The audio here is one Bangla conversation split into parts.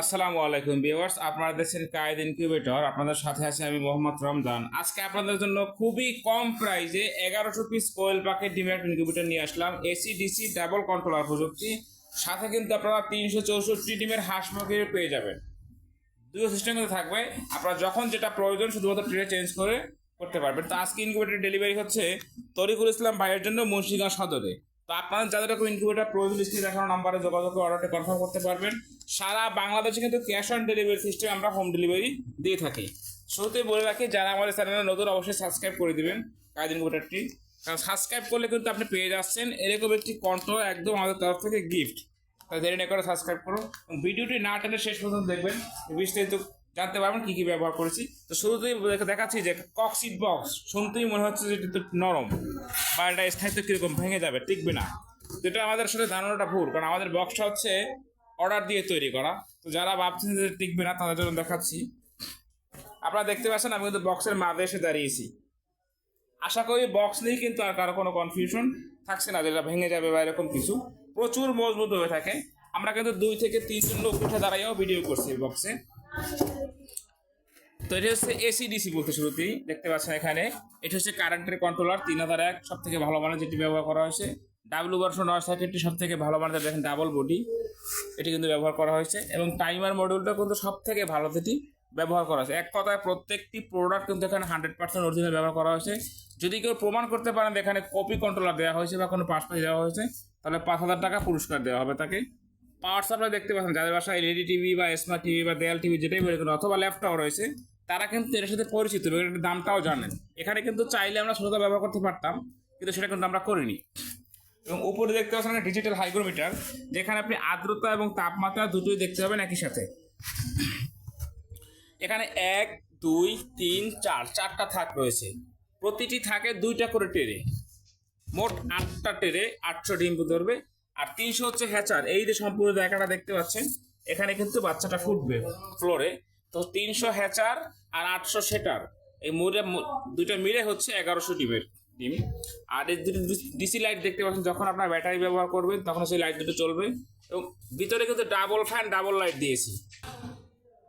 আসসালামু আলাইকুম ভিউয়ার্স, আপনারা দেখছেন কায়েদ ইনকিউবেটর আপনাদের সাথে আছি আমি মোহাম্মদ রমজান। আজকে আপনাদের জন্য খুবই কম প্রাইজে এগারোশো পিস কোয়েল পাকেট ডিমেট ইনকিউবেটর নিয়ে আসলাম এসি ডিসি ডাবল কন্ট্রোলার প্রযুক্তি। সাথে কিন্তু আপনারা তিনশো চৌষট্টি ডিমের হাঁস মুরগির পেয়ে যাবেন। দুটো সিস্টেম কিন্তু থাকবে। আপনারা যখন যেটা প্রয়োজন শুধুমাত্র ট্রে চেঞ্জ করে করতে পারবেন। তো আজকে ইনকিউবেটর ডেলিভারি হচ্ছে তরিকুল ইসলাম ভাইয়ের জন্য মুন্সিগঞ্জ সদরে। আপনারা যাদের এরকম ইনকিউবেটর প্রয়োজন স্ক্রিনে দেখানো নাম্বারে যোগাযোগ অর্ডারটা কনফার্ম করতে পারবেন। সারা বাংলাদেশে কিন্তু ক্যাশ অন ডেলিভারি সিস্টেম আমরা হোম ডেলিভারি দিয়ে থাকি। শুরুতেই বলে রাখি, যারা আমাদের চ্যানেলে নতুন, অবশ্যই সাবস্ক্রাইব করে দিবেন কাজ ইনকিউবেটরটি কারণ সাবস্ক্রাইব করলে কিন্তু আপনি পেয়ে যাচ্ছেন এরকম একটি কন্ট্রোল একদম আমাদের তরফ থেকে গিফট তাই দেরি না করে সাবস্ক্রাইব করুন। ভিডিওটি না টেনে শেষ পর্যন্ত দেখবেন। বিস্তারিত জানতে পারবেন কী কী ব্যবহার করেছি। তো শুরুতেই দেখে- দেখাচ্ছি যে কক্সিট বক্স শুনতেই মনে হচ্ছে যে এটা একটু নরম। বা এটা স্থায়িত্ব কীরকম ভেঙে যাবে, টিকবে না। তো এটা আমাদের সাথে ধারণাটা ভুল, কারণ আমাদের বক্সটা হচ্ছে অর্ডার দিয়ে তৈরি করা। তো যারা ভাবছেন যে টিকবে না, তাদের জন্য দেখাচ্ছি। আপনারা দেখতে পাচ্ছেন আমি কিন্তু বক্সের মাঝে এসে দাঁড়িয়েছি। আশা করি বক্স নেই কিন্তু আর কারও কোনো কনফিউশন থাকছে না যেটা ভেঙে যাবে বা এরকম কিছু। প্রচুর মজবুত হয়ে থাকে। আমরা কিন্তু দুই থেকে তিনজন লোক উঠে দাঁড়াইও ভিডিও করছি বক্সে তো এটা হচ্ছে এসি ডিসি বলতে শুরুতেই দেখতে পাচ্ছেন এখানে। এটা হচ্ছে কারেন্টের কন্ট্রোলার তিন হাজার এক সব থেকে ভালো মানের যেটি ব্যবহার করা হয়েছে। ডাব্লু ভার্সন নয় সাইকেলটি সব থেকে ভালো মানের, দেখেন ডাবল বডি এটি কিন্তু ব্যবহার করা হয়েছে। এবং টাইমার মডিউলটা কিন্তু সব থেকে ভালো যেটি ব্যবহার করা হয়েছে। এক কথায় প্রত্যেকটি প্রোডাক্ট কিন্তু এখানে হান্ড্রেড পার্সেন্ট অরিজিনাল ব্যবহার করা হয়েছে। যদি কেউ প্রমাণ করতে পারেন এখানে কপি কন্ট্রোলার দেওয়া হয়েছে বা কোনো পাসপোর্ট দেওয়া হয়েছে, তাহলে পাঁচ হাজার টাকা পুরস্কার দেওয়া হবে তাকে। পাওয়ার সাপ্লাই দেখতে পাচ্ছেন, যাদের বাসায় এলইডি টিভি বা স্মার্ট টিভি বা দেয়াল টিভি যেটাই বলে অথবা ল্যাপটপ রয়েছে। তারা কিন্তু এর সাথে পরিচিত এবং এটার দামটাও জানেন। এখানে কিন্তু চাইলে আমরা ছোটটা ব্যবহার করতে পারতাম, কিন্তু সেটা কিন্তু আমরা করিনি। এবং উপরে দেখতে পাচ্ছেন ডিজিটাল হাইগ্রোমিটার যেখানে আপনি আর্দ্রতা এবং তাপমাত্রা দুটোই দেখতে পাবেন একই সাথে। এখানে এক, দুই, তিন, চার, চারটা থাক রয়েছে। প্রতিটি থাকে দুইটা করে টেরে। মোট আটটা টেরে আটশো ডিম ধরবে, আর তিনশো হচ্ছে হ্যাচার। এই যে সম্পূর্ণ জায়গাটা দেখতে পাচ্ছেন, এখানে কিন্তু বাচ্চাটা ফুটবে ফ্লোরে। তো তিনশো হ্যাচার আর আটশো সেটার। এই মুড়ে দুইটা মিলে হচ্ছে এগারোশো ডিমের ডিম। আর এই দুটো ডিসি লাইট দেখতে পাচ্ছেন, যখন আপনার ব্যাটারি ব্যবহার করবেন, তখন সেই লাইট দুটো চলবে। এবং ভিতরে কিন্তু ডাবল ফ্যান, ডাবল লাইট দিয়েছি।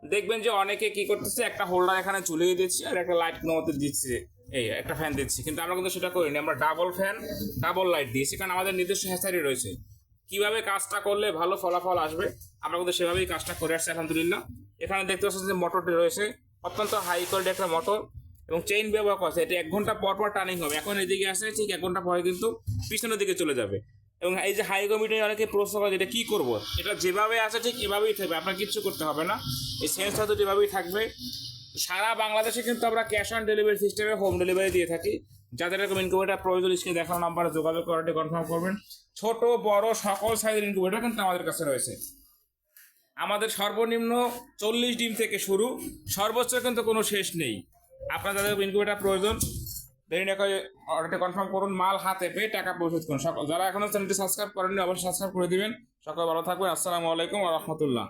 দেখবেন যে অনেকে কি করতেছে, একটা হোল্ডার এখানে ঝুলিয়ে দিচ্ছি আর একটা লাইট কোনো দিচ্ছে। এই একটা ফ্যান দিচ্ছি। কিন্তু আমরা কিন্তু সেটা করিনি, আমরা ডাবল ফ্যান, ডাবল লাইট দিয়েছি। কারণ আমাদের নিজস্ব হ্যাচারি রয়েছে। কীভাবে কাজটা করলে ভালো ফলাফল আসবে, আমরা কিন্তু সেভাবেই কাজটা করে আসছি, আলহামদুলিল্লাহ। এখানে দেখতে পাচ্ছেন যে মোটরটি রয়েছে। অত্যন্ত হাই কোয়ালিটি একটা মোটর এবং চেইন ব্যবহার করছে এটা এক ঘণ্টা পর পর টার্নিং হবে। এখন এদিকে আসে, ঠিক এক ঘণ্টা পরে কিন্তু পিছনের দিকে চলে যাবে। এবং এই যে হাই কমিটি অনেকে প্রশ্ন করে এটা কী করব? এটা যেভাবে আছে, ঠিক এভাবেই থাকবে। আপনার কিচ্ছু করতে হবে না। এই সেন্সটা তো যেভাবেই থাকবে। সারা বাংলাদেশে কিন্তু আমরা ক্যাশ অন ডেলিভারি সিস্টেমে হোম ডেলিভারি দিয়ে থাকি। যাদের এরকম ইনকুবেটার প্রয়োজন, স্ক্রিনে দেখানো নাম্বারে যোগাযোগ করাটি কনফার্ম করবেন। ছোট, বড়, সকল সাইজের ইনকুবেটার কিন্তু আমাদের কাছে রয়েছে। আমাদের সর্বনিম্ন চল্লিশ ডিম থেকে শুরু, সর্বোচ্চ কিন্তু কোনো শেষ নেই। আপনার যাদের ইনকুবেটার প্রয়োজন, দেরি না করে অর্ডারটা কনফার্ম করুন, মাল হাতে পেয়ে টাকা পরিশোধ করুন। সকল যারা এখনও চ্যানেলটি সাবস্ক্রাইব করেননি, অবশ্যই সাবস্ক্রাইব করে দিবেন। সকল ভালো থাকবেন। আসসালামু আলাইকুম রহমতুল্লাহ।